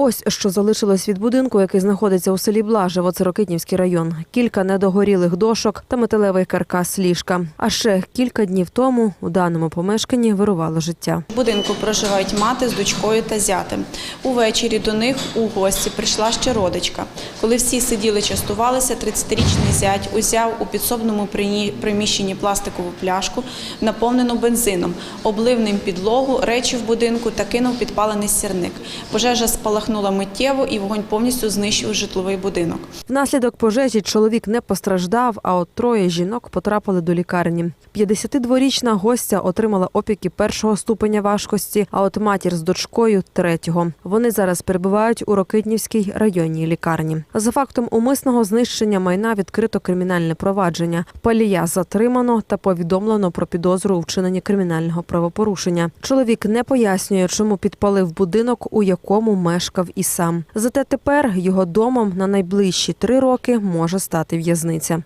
Ось що залишилось від будинку, який знаходиться у селі Блажево, це Рокитнівський район. Кілька недогорілих дошок та металевий каркас ліжка. А ще кілька днів тому у даному помешканні вирувало життя. В будинку проживають мати з дочкою та зятем. Увечері до них у гості прийшла ще родичка. Коли всі сиділи частувалися, 30-річний зять узяв у підсобному приміщенні пластикову пляшку, наповнену бензином, облив ним підлогу, речі в будинку та кинув підпалений сірник. Пожежа спалахнула миттєво і вогонь повністю знищив житловий будинок. Внаслідок пожежі чоловік не постраждав, а от троє жінок потрапили до лікарні. 52-річна гостя отримала опіки першого ступеня важкості, а от матір з дочкою третього. Вони зараз перебувають у Рокитнівській районній лікарні. За фактом умисного знищення майна відкрито кримінальне провадження. Палія затримано та повідомлено про підозру у вчиненні кримінального правопорушення. Чоловік не пояснює, чому підпалив будинок, у якому мешкав і сам. Зате тепер його домом на найближчі три роки може стати в'язниця.